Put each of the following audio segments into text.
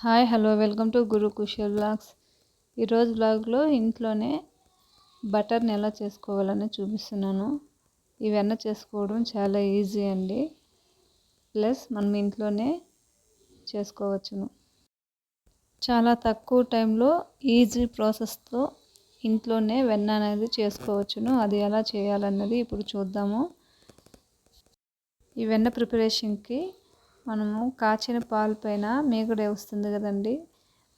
Hi hello welcome to Guru Kushal blogs ఈరోజు బ్లాగ్లో ఇంట్లోనే బటర్ని ఎలా చేసుకోవాలని చూపిస్తున్నాను. ఈ వెన్న చేసుకోవడం చాలా ఈజీ అండి. ప్లస్ మనం ఇంట్లోనే చేసుకోవచ్చును. చాలా తక్కువ టైంలో ఈజీ ప్రాసెస్తో ఇంట్లోనే వెన్న అనేది చేసుకోవచ్చును. అది ఎలా చేయాలన్నది ఇప్పుడు చూద్దాము. ఈ వెన్న ప్రిపరేషన్కి మనము కాచిన పాలు పైన మేగడ వస్తుంది కదండి.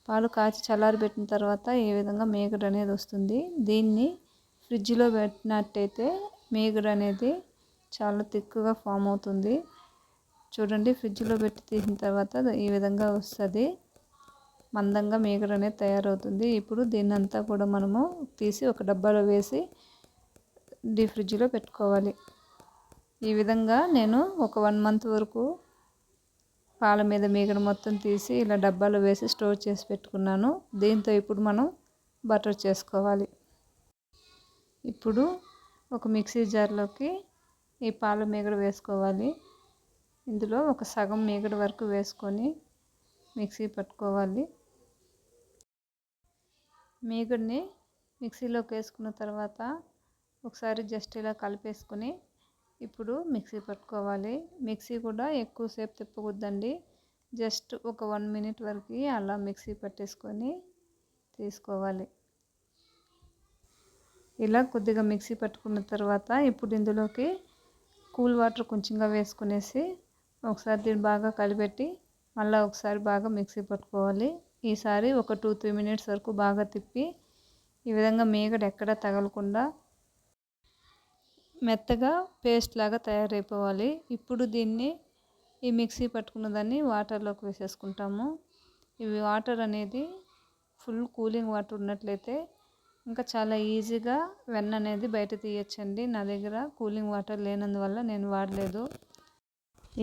పాలు కాచి చల్లారబెట్టిన తర్వాత ఈ విధంగా మేగడ అనేది వస్తుంది? దీన్ని ఫ్రిడ్జ్లో పెట్టినట్టయితే మేగడ అనేది చాలా తిక్కుగా ఫామ్ అవుతుంది. చూడండి ఫ్రిడ్జ్లో పెట్టి తీసిన తర్వాత ఈ విధంగా వస్తుంది. మందంగా మేకడ అనేది తయారవుతుంది. ఇప్పుడు దీన్ని అంతా కూడా మనము తీసి ఒక డబ్బాలో వేసి డీ ఫ్రిడ్జ్లో పెట్టుకోవాలి. ఈ విధంగా నేను ఒక వన్ మంత్ వరకు పాల మీద మీగడ మొత్తం తీసి ఇలా డబ్బాలో వేసి స్టోర్ చేసి పెట్టుకున్నాను. దీంతో ఇప్పుడు మనం బటర్ చేసుకోవాలి. ఇప్పుడు ఒక మిక్సీ జార్లోకి ఈ పాల మీగడ వేసుకోవాలి. ఇందులో ఒక సగం మీగడ వరకు వేసుకొని మిక్సీ పట్టుకోవాలి. మీగడిని మిక్సీలోకి వేసుకున్న తర్వాత ఒకసారి జస్ట్ ఇలా కలిపేసుకొని ఇప్పుడు మిక్సీ పట్టుకోవాలి. మిక్సీ కూడా ఎక్కువసేపు తిప్పకూడదండి. జస్ట్ ఒక వన్ మినిట్ వరకు అలా మిక్సీ పట్టేసుకొని తీసుకోవాలి. ఇలా కొద్దిగా మిక్సీ పట్టుకున్న తర్వాత ఇప్పుడు ఇందులోకి కూల్ వాటర్ కొంచెంగా వేసుకునేసి ఒకసారి దీన్ని బాగా కలిపెట్టి మళ్ళీ ఒకసారి బాగా మిక్సీ పట్టుకోవాలి. ఈసారి ఒక టూ త్రీ మినిట్స్ వరకు బాగా తిప్పి ఈ విధంగా మేగడ ఎక్కడ తగలకుండా మెత్తగా పేస్ట్ లాగా తయారైపోవాలి. ఇప్పుడు దీన్ని ఈ మిక్సీ పట్టుకున్న దాన్ని వాటర్లోకి వేసేసుకుంటాము. ఇవి వాటర్ అనేది ఫుల్ కూలింగ్ వాటర్ ఉన్నట్లయితే ఇంకా చాలా ఈజీగా వెన్న అనేది బయట తీయచ్చండి. నా దగ్గర కూలింగ్ వాటర్ లేనందువల్ల నేను వాడలేదు.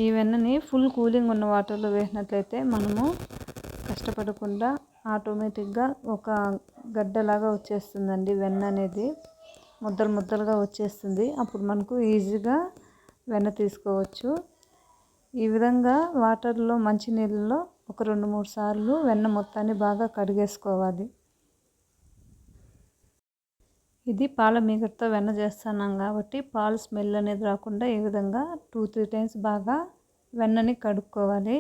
ఈ వెన్నని ఫుల్ కూలింగ్ ఉన్న వాటర్లో వేసినట్లయితే మనము కష్టపడకుండా ఆటోమేటిక్గా ఒక గడ్డలాగా వచ్చేస్తుందండి వెన్న అనేది. ముద్దలు ముద్దలుగా వచ్చేస్తుంది. అప్పుడు మనకు ఈజీగా వెన్న తీసుకోవచ్చు. ఈ విధంగా వాటర్లో మంచి నీళ్ళలో ఒక రెండు మూడు సార్లు వెన్న మొత్తాన్ని బాగా కడిగేసుకోవాలి. ఇది పాల మీగడతో వెన్న చేస్తున్నాం కాబట్టి పాలు స్మెల్ అనేది రాకుండా ఈ విధంగా టూ త్రీ టైమ్స్ బాగా వెన్నని కడుక్కోవాలి.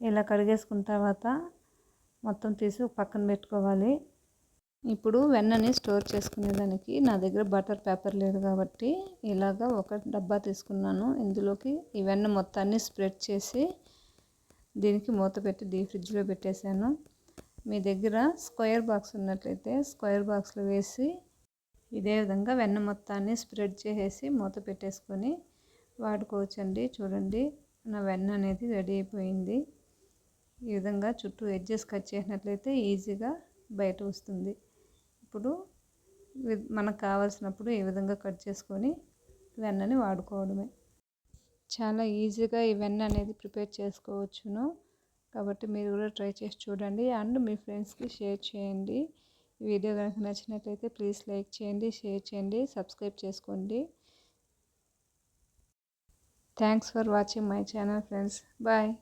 ఇలా కడిగేసుకున్న తర్వాత మొత్తం తీసి పక్కన పెట్టుకోవాలి. ఇప్పుడు వెన్నని స్టోర్ చేసుకునేదానికి నా దగ్గర బటర్ పేపర్ లేదు కాబట్టి ఇలాగ ఒక డబ్బా తీసుకున్నాను. ఇందులోకి ఈ వెన్న మొత్తాన్ని స్ప్రెడ్ చేసి దీనికి మూత పెట్టి డీ ఫ్రిడ్జ్లో పెట్టేశాను. మీ దగ్గర స్క్వేర్ బాక్స్ ఉన్నట్లయితే స్క్వేర్ బాక్స్లో వేసి ఇదే విధంగా వెన్న మొత్తాన్ని స్ప్రెడ్ చేసేసి మూత పెట్టేసుకొని వాడుకోవచ్చండి. చూడండి నా వెన్న అనేది రెడీ అయిపోయింది. ఈ విధంగా చుట్టూ ఎడ్జెస్ కట్ చేసినట్లయితే ఈజీగా బయట వస్తుంది. ఇప్పుడు మనకు కావాల్సినప్పుడు ఈ విధంగా కట్ చేసుకొని వెన్నని వాడుకోవడమే. చాలా ఈజీగా ఈ వెన్న అనేది ప్రిపేర్ చేసుకోవచ్చును. కాబట్టి మీరు కూడా ట్రై చేసి చూడండి. అండ్ మీ ఫ్రెండ్స్కి షేర్ చేయండి. ఈ వీడియో కనుక నచ్చినట్లయితే ప్లీజ్ లైక్ చేయండి షేర్ చేయండి సబ్స్క్రైబ్ చేసుకోండి. Thanks for watching my channel friends. Bye.